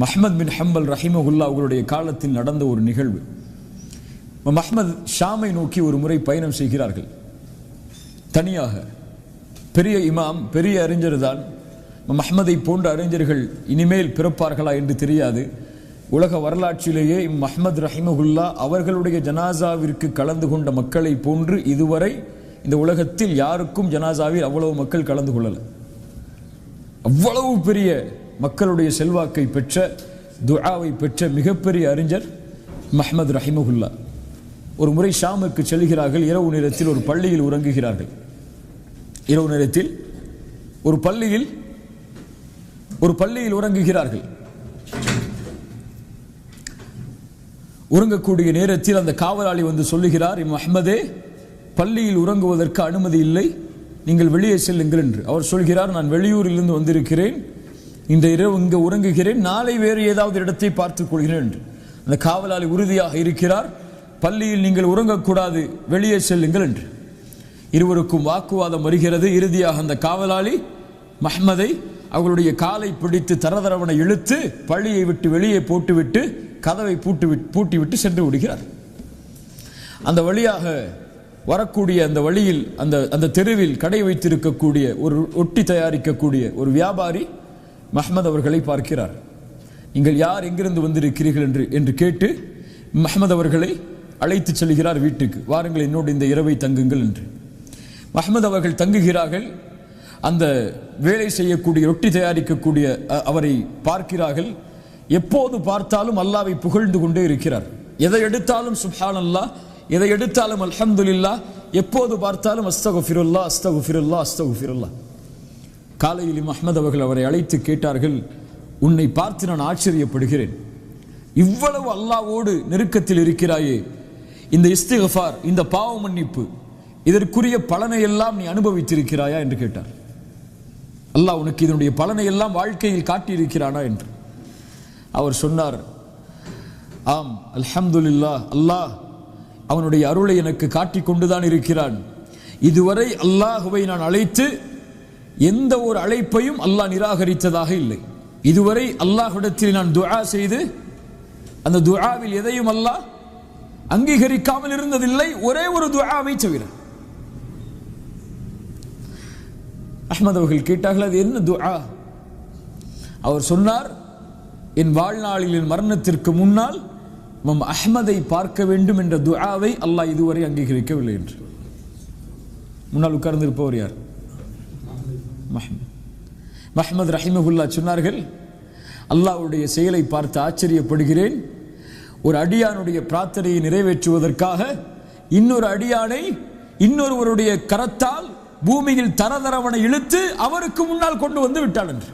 மஹ்மத் பின் ஹம்பல் ரஹிமகுல்லா அவர்களுடைய காலத்தில் நடந்த ஒரு நிகழ்வு. மஹ்மத் ஷாமை நோக்கி ஒரு முறை பயணம் செய்கிறார்கள். தனியாக. பெரிய இமாம் பெரிய அறிஞர் தான். மஹ்மதை போன்ற அறிஞர்கள் இனிமேல் பிறப்பார்களா என்று தெரியாது. உலக வரலாற்றிலேயே மஹ்மத் ரஹிமகுல்லா அவர்களுடைய ஜனாசாவிற்கு கலந்து கொண்ட மக்களை போன்று இதுவரை இந்த உலகத்தில் யாருக்கும் ஜனாசாவில் அவ்வளவு மக்கள் கலந்து கொள்ளலை. அவ்வளவு பெரிய மக்களுடைய செல்வாக்கை பெற்ற துஆவை பெற்ற மிகப்பெரிய அறிஞர் மஹமது ரஹிமகுல்லா ஒரு முறை ஷாமுக்கு செல்கிறார்கள் இரவு நேரத்தில் ஒரு பள்ளியில் உறங்குகிறார்கள். இரவு நேரத்தில் ஒரு பள்ளியில் ஒரு பள்ளியில் உறங்குகிறார்கள். உறங்கக்கூடிய நேரத்தில் அந்த காவலாளி வந்து சொல்லுகிறார் இம் அஹ்மதே பள்ளியில் உறங்குவதற்கு அனுமதி இல்லை நீங்கள் வெளியே செல்லுங்கள் என்று. அவர் சொல்கிறார் நான் வெளியூரிலிருந்து வந்திருக்கிறேன் இந்த இரவு இங்கு உறங்குகிறேன். நாளை வேறு ஏதாவது இடத்தை பார்த்துக் கொள்கிறேன் என்று. அந்த காவலாளி உறுதியாக இருக்கிறார். பள்ளியில் நீங்கள் உறங்கக்கூடாது. வெளியே செல்லுங்கள் என்று. இருவருக்கும் வாக்குவாதம் வருகிறது. இறுதியாக அந்த காவலாளி மஹ்மதை அவர்களுடைய காலை பிடித்து தரதரவனை இழுத்து பள்ளியை விட்டு வெளியே போட்டுவிட்டு கதவை பூட்டு பூட்டிவிட்டு சென்று விடுகிறார். அந்த வழியாக வரக்கூடிய அந்த வழியில் அந்த அந்த தெருவில் கடை வைத்திருக்கக்கூடிய ஒரு ஒட்டி தயாரிக்கக்கூடிய ஒரு வியாபாரி மஹமது அவர்களை பார்க்கிறார். நீங்கள் யார் எங்கிருந்து வந்திருக்கிறீர்கள் என்று என்று கேட்டு மஹமது அவர்களை அழைத்து செல்கிறார் வீட்டுக்கு. வாருங்கள் என்னோடு இந்த இரவை தங்குங்கள் என்று. மஹமது அவர்கள் தங்குகிறார்கள். அந்த வேலை செய்யக்கூடிய ரொட்டி தயாரிக்கக்கூடிய அ- அவரை பார்க்கிறார்கள். எப்போது பார்த்தாலும் அல்லாவை புகழ்ந்து கொண்டே இருக்கிறார். எதை எடுத்தாலும் சுஹான் அல்லாஹ் எதை எடுத்தாலும் அல்ஹம்துலில்லாஹ் எப்போது பார்த்தாலும் அஸ்தகுஃபிருல்லா அஸ்தகுஃபிருல்லா அஸ்தகுஃபிருல்லா காலையில் இமாம் அஹ்மத் அவர்கள் அவரை அழைத்து கேட்டார்கள் உன்னை பார்த்து நான் ஆச்சரியப்படுகிறேன். இவ்வளவு அல்லாவோடு நெருக்கத்தில் இருக்கிறாயே. இந்த இஸ்திகஃபார் இந்த பாவ மன்னிப்பு இதற்குரிய பலனை எல்லாம் நீ அனுபவித்திருக்கிறாயா? என்று கேட்டார். அல்லாஹ் உனக்கு இதனுடைய பலனை எல்லாம் வாழ்க்கையில் காட்டியிருக்கிறானா? என்று. அவர் சொன்னார் ஆம் அல்ஹம்துல்லா அல்லாஹ் அவனுடைய அருளை எனக்கு காட்டிக் கொண்டுதான் இருக்கிறான். இதுவரை அல்லாஹுவை நான் அழைத்து எந்த ஒரு அழைப்பையும் அல்லாஹ் நிராகரித்ததாக இல்லை. இதுவரை அல்லாஹ்விடத்தில் நான் துஆ செய்து அந்த துஆவில் எதையும் அல்லாஹ் அங்கீகரிக்காமல் இருந்ததில்லை. ஒரே ஒரு துஆவை தவிர. அஹ்மத் அவர்கள் கேட்டார்கள் அது என்ன துஆ? அவர் சொன்னார் என் வாழ்நாளில் என் மரணத்திற்கு முன்னால் மம் அஹ்மதை பார்க்க வேண்டும் என்ற துஆவை அல்லாஹ் இதுவரை அங்கீகரிக்கவில்லை என்று. முன்னால் உட்கார்ந்திருப்பவர் யார்? மஹ்மத் மஹ்மத் ரஹிமகுல்லா சொன்னார்கள் அல்லாஹ்வுடைய செயலை பார்த்து ஆச்சரியப்படுகிறேன். ஒரு அடியானுடைய பிரார்த்தனையை நிறைவேற்றுவதற்காக இன்னொரு அடியானை இன்னொருவருடைய கரத்தால் பூமியில் தரதரவனை இழுத்து அவருக்கு முன்னால் கொண்டு வந்து விட்டான் என்று.